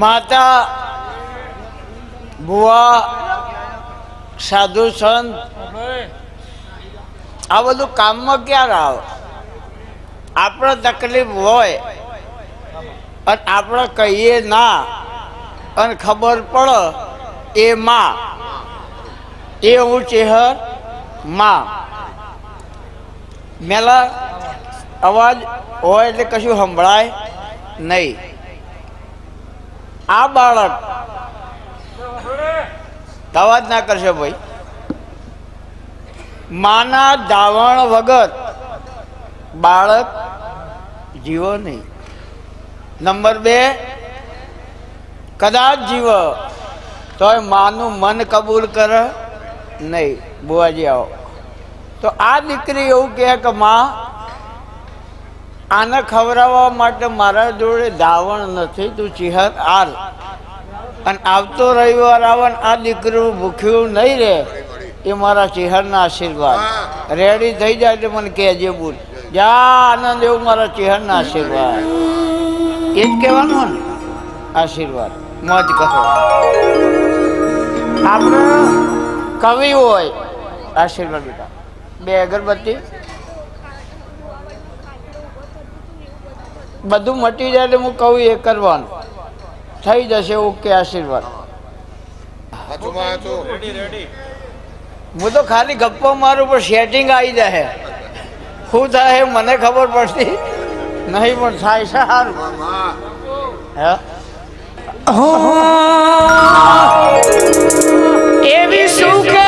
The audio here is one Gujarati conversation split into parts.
માતા, ભુવા, સાધુ સંત, આ બધું કામમાં ક્યારે આવે આપણે તકલીફ હોય અને આપણે કહીએ ના, અને ખબર પડે, એ માં, એ હું ચેહરમાં. મેલા અવાજ હોય એટલે કશું સંભળાય નહીં. આ બાળક. અવાજ ના કરશે ભાઈ. માના દાવણ વગર બાળક જીવો નહીં. નંબર બે, કદાચ જીવ, તોય માનું મન કબૂલ કરે નહીં. બુવાજી આવો. તો આ દીકરી એવું કહે કે, માં આને ખવડાવવા માટે મારા જોડે દાવણ નથી, તું ચિહર આલ. અને આવતો રવિવાર આવન આ દીકરું ભૂખ્યું નહીં રહે, એ મારા ચિહરના આશીર્વાદ. રેડી થઈ જાય એટલે મને કહેજે બોલ. જા, આનંદ, એવું મારા ચિહરના આશીર્વાદ. એ જ કહેવાનું ને, આશીર્વાદ. મોજ કહો આપણે કવિ હોય, આશીર્વાદ બે અગરબત્તી બધું મટી જાય એટલે હું કહું એ કરવાનું. થઈ જશે ઓકે આશીર્વાદ. હું તો ખાલી ગપ્પો મારું પણ સેટિંગ આવી જાય. શું થાય મને ખબર પડતી નહીં પણ થાય છે સારું. એવી સુખે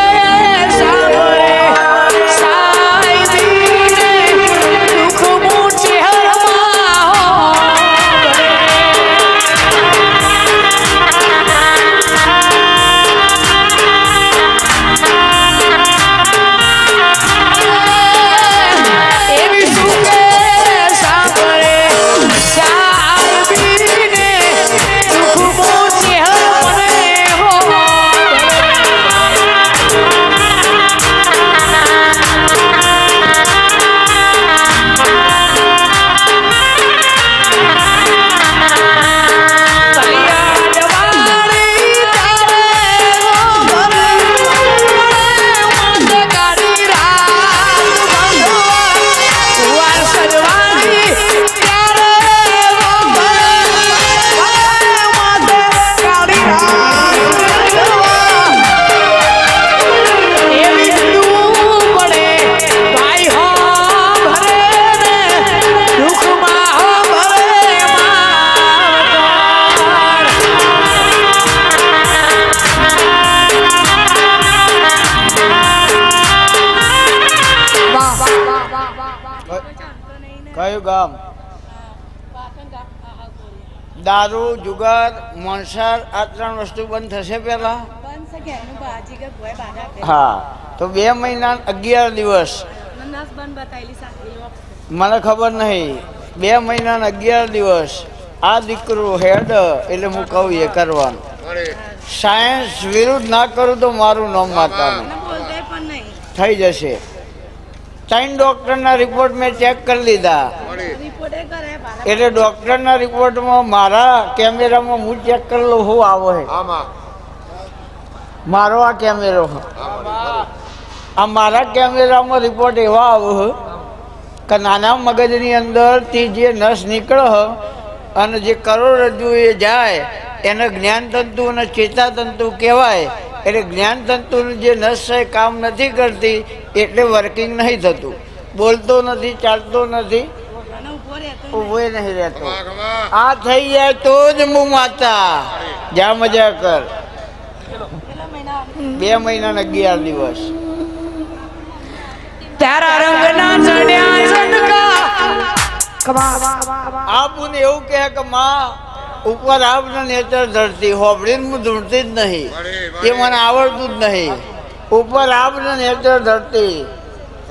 કયું ગામ? દારૂ જુગાર મોણસાર આ ત્રણ વસ્તુ બંધ થશે પહેલા? હા તો બે મહિના અગિયાર દિવસ. મને ખબર નહીં. બે મહિના અગિયાર દિવસ. આ દીકરો હેડ એટલે હું કહું એ કરવાનું. સાયન્સ વિરુદ્ધ ના કરું તો મારું નામ માતાનું. થઈ જશે. ત્રણ ડૉક્ટરના રિપોર્ટ મેં ચેક કરી લીધા. એટલે ડૉક્ટરના રિપોર્ટમાં મારા કેમેરામાં હું ચેક કરેલો હું આવો હે. મારો આ કેમેરો આ મારા કેમેરામાં રિપોર્ટ એવા આવે કે નાના મગજની અંદરથી જે નસ નીકળે અને જે કરોડરજ્જુ એ જાય એને જ્ઞાનતંતુ અને ચેતાતંતુ કહેવાય એટલે જ્ઞાનતંતુની જે નસ છે કામ નથી કરતી એટલે વર્કિંગ નહીં થતું. બોલતો નથી ચાલતો નથી. ઊભો નહીં રહેતો. આ થઈ જાય તો જ હું માતા. જા મજા કર. બે મહિના અગિયાર દિવસ. તારા રંગના ચડ્યા ઝંડકા આપુને એવું કહે કે માં ઉપર આપને નેચર ધરતી, હોબળીને હું ધૂણતી જ નહીં. એ મને આવડતું જ નહીં. ઉપર આપને નેચર ધરતી.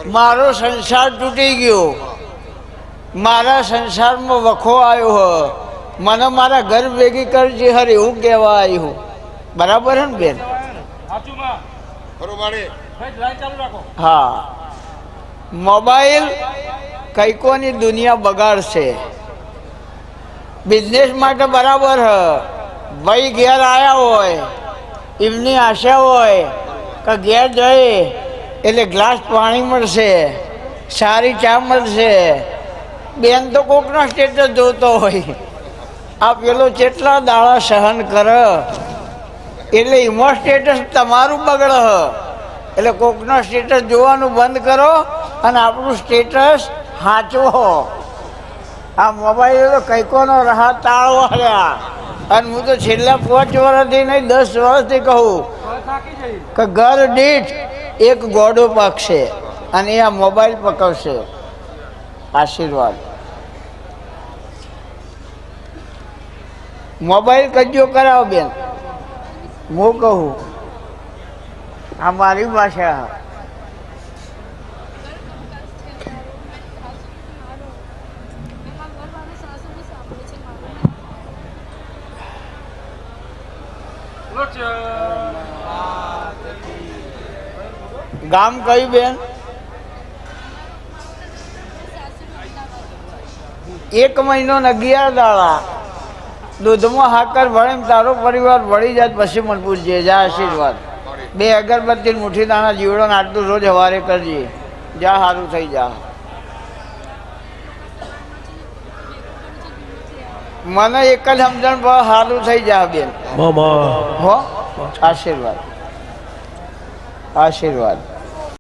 મારો સંસાર તૂટી ગયો. મારા સંસારમાં વખો આવ્યો હ. મને મારા ઘર ભેગી કરજે હરે એવું કહેવા આવ્યું બરાબર હે ને બેન? હા. મોબાઈલ કઈકોની દુનિયા બગાડશે. બિઝનેસ માટે બરાબર હ. ભાઈ ઘેર આવ્યા હોય, એમની આશા હોય કે ઘેર જઈ એટલે ગ્લાસ પાણી મળશે, સારી ચા મળશે. બેન તો કોકનો સ્ટેટસ જોતો હોય. આ પેલો કેટલા દાડા સહન કરે. એટલે એમાં સ્ટેટસ તમારું બગડ એટલે કોકનો સ્ટેટસ જોવાનું બંધ કરો અને આપણું સ્ટેટસ સાચવો આ મોબાઈલ તો કઈકોનો રહા તાળવા રહ્યા અને હું તો છેલ્લા પાંચ વર્ષથી નહીં, દસ વર્ષથી કહું કે ઘર દીઠ એક ગોડો પાકશે અને એ આ મોબાઈલ પકવશે આશીર્વાદ. મોબાઈલ કજો કરાવો બેન. હું કહું, આ મારી ભાષા. ગામ કઈ બેન? એક મહિનો અગિયાર દાડા. દૂધમાં હાકર ને તારો પરિવાર ભળી જાય પછી મને પૂછજે, જા આશીર્વાદ. બે અગરબત્તી મુઠ્ઠી દાણા જીવડો આટલું રોજ હવારે કરજે. જા સારું થઈ જા. મને એક જ સમજણ બહુ સારું થઈ જાય બેન. હો? આશીર્વાદ. આશીર્વાદ.